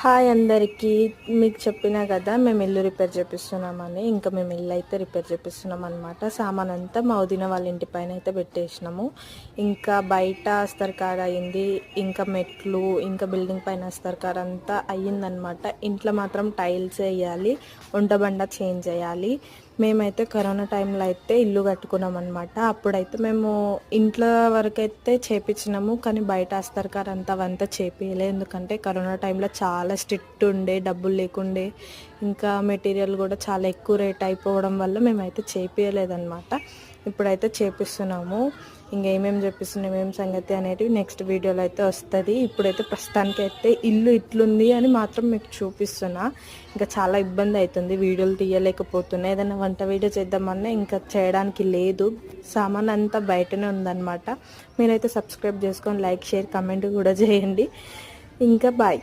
Hi అందరికీ మీకు చెప్పినా కదా మేము ఇల్లు రిపేర్ చేపిస్తున్నామని. ఇంకా మేము ఇల్లు అయితే రిపేర్ చేపిస్తున్నాం అనమాట సామాన్ అంతా మా వదిన వాళ్ళ ఇంటి పైన అయితే పెట్టేసినాము. ఇంకా బయట అస్తర్ అయింది. ఇంకా మెట్లు ఇంకా బిల్డింగ్ పైన అస్తర్ అంతా అయ్యిందనమాట ఇంట్లో మాత్రం టైల్స్ వేయాలి వంటబండ చేంజ్ చేయాలి. మేమైతే కరోనా టైంలో అయితే ఇల్లు కట్టుకున్నాం అనమాట అప్పుడైతే మేము ఇంట్లో వరకైతే చేపించినాము కానీ బయట అస్తర్కార్ అంత అవంతా చేపించలే ఎందుకంటే కరోనా టైంలో చాలా స్ట్రిక్ట్ ఉండే డబ్బులు లేకుండే ఇంకా మెటీరియల్ కూడా చాలా ఎక్కువ రేట్ అయిపోవడం వల్ల మేమైతే చేపించలేదన్నమాట ఇప్పుడైతే చేపిస్తున్నాము. ఇంకా ఏమేమి చేపిస్తున్నాం ఏం సంగతి అనేటివి నెక్స్ట్ వీడియోలో అయితే వస్తుంది. ఇప్పుడైతే ప్రస్తుతానికి అయితే ఇల్లు ఇట్లుంది అని మాత్రం మీకు చూపిస్తున్నా. ఇంకా చాలా ఇబ్బంది అవుతుంది వీడియోలు తీయలేకపోతున్నా. ఏదైనా వంట వీడియో చేద్దామన్నా ఇంకా చేయడానికి లేదు. సామాన్ అంతా బయటనే ఉందన్నమాట. మీరైతే సబ్స్క్రైబ్ చేసుకొని లైక్ షేర్ కమెంట్ కూడా చేయండి. ఇంకా బాయ్